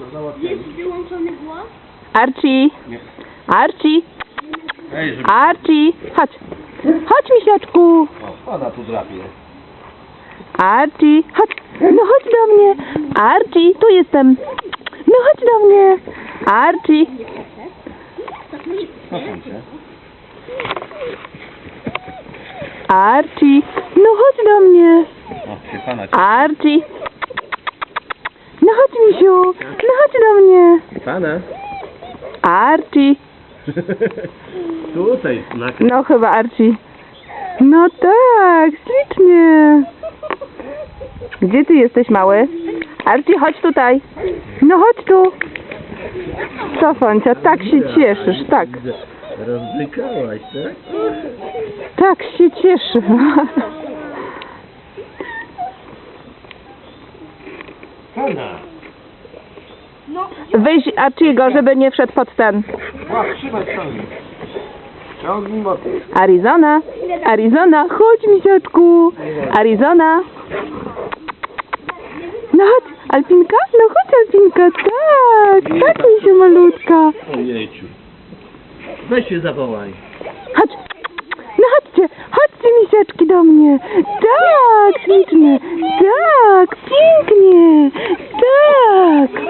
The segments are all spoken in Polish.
na załatwienie. Jest wyłączony głos? Archie, Nie. Archie, Ej, żeby... Archie, chodź. Chodź, misiaczku. O, pana tu drapie. Archie, chodź. No chodź do mnie. Archie, tu jestem. No chodź do mnie. Archie. To nie Proszę cię. Archie, no chodź do mnie. O, się pana Archie. Chodź, misiu. No chodź do mnie. Pana? Archie. Tutaj, na... No chyba Archie. No tak, ślicznie. Gdzie ty jesteś, mały? Archie, chodź tutaj. No chodź tu. Co, Foncia, tak się cieszysz, tak. Rozdykałaś, tak? Tak się cieszy. Pana! Weź Archiego, żeby nie wszedł pod ten. Łap, trzymaj ciągnij. Ciągnij. Arizona, Arizona, chodź misiaczku. Arizona. No chodź, Alpinka? No chodź Alpinka, tak. Tak mi się malutka. Ojejciu. Weź się zawołaj. Chodź. No chodźcie, chodźcie misiaczki do mnie. Tak, ślicznie. Tak, pięknie. Tak.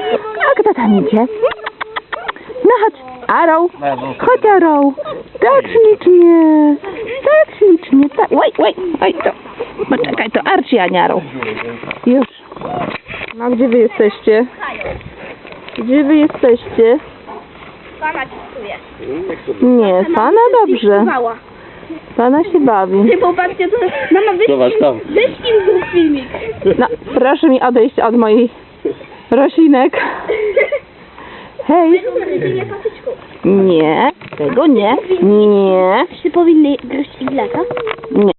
A kto tam idzie? No chodź, Arrow. Chodź Arrow. Tak ślicznie. Tak ślicznie. Tak. Oj, oj, oj, to. Poczekaj, to Archie, a nie Arrow. Już. No gdzie wy jesteście? Gdzie wy jesteście? Pana cytuje. Nie, pana dobrze. Pana się bawi. Ty popatrzcie, to mama Zobacz tam. wyślij mi filmik. No, proszę mi odejść od moich roślinek. Hej. Patyczką. Nie, tego nie. Nie. Czy powinny gryźć iglaka? Nie.